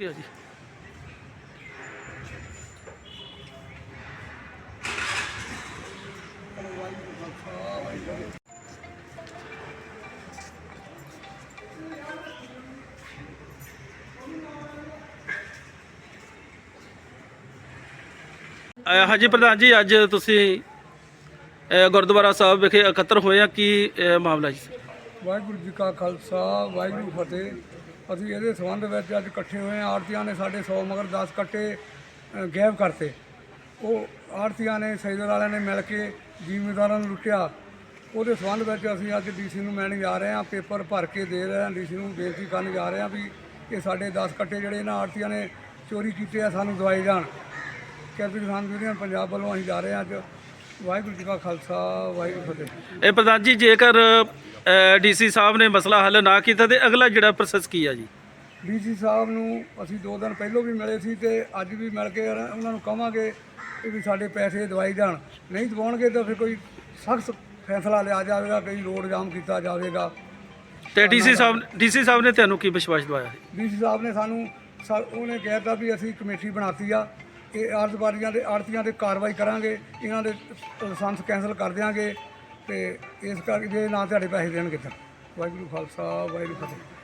ਕੀ ਜੀ। ਅਹ ਹਾਂਜੀ ਪ੍ਰਧਾਨ ਜੀ, ਅੱਜ ਤੁਸੀਂ ਗੁਰਦੁਆਰਾ ਸਾਹਿਬ ਵਿਖੇ ਇਕੱਤਰ ਹੋਏ ਆ। ਕੀ ਮਾਮਲਾ ਜੀ? ਵਾਹਿਗੁਰੂ ਜੀ ਕਾ ਖਾਲਸਾ, ਵਾਹਿਗੁਰੂ ਫਤਿਹ। ਅਸੀਂ ਇਹਦੇ ਸੰਬੰਧ ਵਿੱਚ ਅੱਜ ਇਕੱਠੇ ਹੋਏ ਹਾਂ। ਆੜਤੀਆਂ ਨੇ ਸਾਡੇ 100 ਮਗਰ 10 ਕੱਟੇ ਅ, ਗਾਇਬ ਕਰਤੇ। ਉਹ ਆੜਤੀਆਂ ਨੇ ਸੈਦਰ ਵਾਲਿਆਂ ਨੇ ਮਿਲ ਕੇ ਜ਼ਿਮੀਂਦਾਰਾਂ ਨੂੰ ਲੁੱਟਿਆ। ਉਹਦੇ ਸੰਬੰਧ ਵਿੱਚ ਅਸੀਂ ਅੱਜ ਡੀਸੀ ਨੂੰ ਮਿਲਣ ਜਾ ਰਹੇ ਹਾਂ। ਪੇਪਰ ਭਰ ਕੇ ਦੇ ਰਹੇ ਹਾਂ। ਡੀਸੀ ਨੂੰ ਬੇਨਤੀ ਕਰਨ ਜਾ ਰਹੇ ਹਾਂ ਵੀ ਇਹ ਸਾਡੇ 10 ਕੱਟੇ ਜਿਹੜੇ ਇਹਨਾਂ ਆੜਤੀਆਂ ਨੇ ਚੋਰੀ ਕੀਤੇ ਆ ਸਾਨੂੰ ਦਵਾਈ ਜਾਣ। ਕੈਪਟਨ ਕਿਸਾਨ ਯੂਨੀਅਨ ਪੰਜਾਬ ਵੱਲੋਂ ਅਸੀਂ ਜਾ ਰਹੇ ਹਾਂ ਅੱਜ। ਵਾਹਿਗੁਰੂ ਜੀ ਕਾ ਖਾਲਸਾ ਵਾਹਿਗੁਰੂ ਫਤਿਹ। ਇਹ ਪ੍ਰਧਾਨ ਜੀ ਜੇਕਰ ਡੀਸੀ ਸਾਹਿਬ ਨੇ ਮਸਲਾ ਹੱਲ ਨਾ ਕੀਤਾ ਤੇ ਅਗਲਾ ਜਿਹੜਾ ਪ੍ਰੋਸੈਸ ਕੀ ਆ ਜੀ? ਡੀਸੀ ਸਾਹਿਬ ਨੂੰ ਅਸੀਂ ਦੋ ਦਿਨ ਪਹਿਲਾਂ ਵੀ ਮਿਲੇ ਸੀ ਤੇ ਅੱਜ ਵੀ ਮਿਲ ਕੇ ਉਹਨਾਂ ਨੂੰ ਕਵਾਂਗੇ ਕਿ ਵੀ ਸਾਡੇ ਪੈਸੇ ਦਵਾਈ ਜਾਣ। ਨਹੀਂ ਦਵਾਉਣਗੇ ਤਾਂ ਫਿਰ ਕੋਈ ਸਖਤ ਫੈਸਲਾ ਲਿਆ ਜਾਵੇਗਾ ਕਈ ਰੋਡ ਜਾਮ ਕੀਤਾ ਜਾਵੇਗਾ। ਤੇ ਡੀਸੀ ਸਾਹਿਬ ਡੀਸੀ ਸਾਹਿਬ ਨੇ ਤੁਹਾਨੂੰ ਕੀ ਵਿਸ਼ਵਾਸ ਦਵਾਇਆ? ਡੀਸੀ ਸਾਹਿਬ ਨੇ ਸਾਨੂੰ ਉਹਨੇ ਕਿਹਾ ਤਾ ਵੀ ਅਸੀਂ ਕਮੇਟੀ ਬਣਾਤੀ ਆ ਇਹ ਆਰਤਬਾਰੀਆਂ ਦੇ ਆੜਤੀਆਂ ਤੇ ਕਾਰਵਾਈ ਕਰਾਂਗੇ ਇਹਨਾਂ ਦੇ ਲਾਇਸੈਂਸ ਕੈਂਸਲ ਕਰ ਦਿਆਂਗੇ। ਤੇ ਇਸ ਕਰਕੇ ਜੇ ਨਾ ਤੁਹਾਡੇ ਪੈਸੇ ਦੇਣ ਕਿੱਥੇ ਵਾਹਿਗੁਰੂ ਖਾਲਸਾ ਵਾਹਿਗੁਰੂ ਫਤਿਹ।